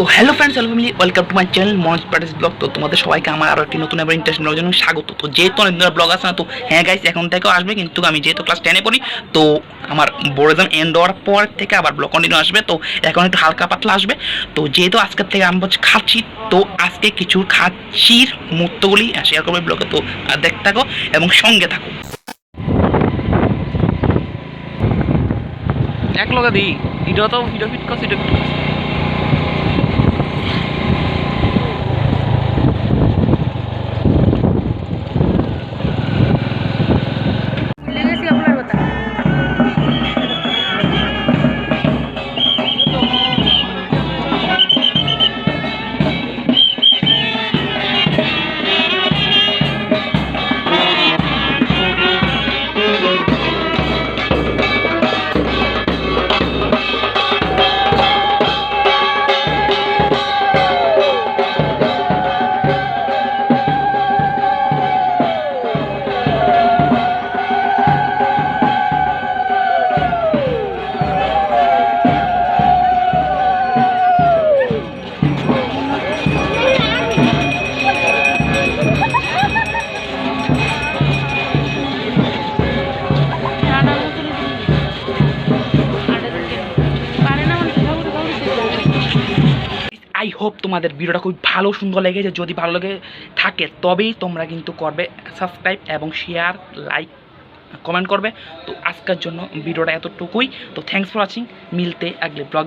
So hello friends hello family welcome to my channel Manoj প্যাটেস blog তো তোমাদের সবাইকে আমার আরও একটি নতুন এবার ইন্টারেস্ট ব্লগ জন্য স্বাগত। তো যেহেতু অনেক দিনের ব্লগ আছে না, তো হ্যাঁ গাইস এখন থেকেও আসবে, কিন্তু আমি যেহেতু ক্লাস টেনে পড়ি, তো আমার বোর্ড এক্সাম এন্ড হওয়ার পর থেকে আবার ব্লগ কন্টিনিউ আসবে। তো এখন একটু হালকা পাতলা আসবে। তো যেহেতু আজকের থেকে আমি হচ্ছে খাচ্ছি, তো আজকে কিছু খাচ্ছির মুহূর্তগুলি শেয়ার করবে ব্লগে তো দেখতে থাকো এবং সঙ্গে থাকো। এক লগে দি ভিডিও তো ভিডিও ফিট করছি ভিডিও ফিট হোপ তোমাদের ভিডিওটা খুব ভালো, সুন্দর লেগেছে। যদি ভালো লেগে থাকে, তবেই তোমরা কিন্তু করবে। সাবস্ক্রাইব এবং শেয়ার লাইক কমেন্ট করবে। তো আজকের জন্য ভিডিওটা এতটুকুই। তো থ্যাংকস ফর ওয়াচিং মিলতে আগলে ব্লগ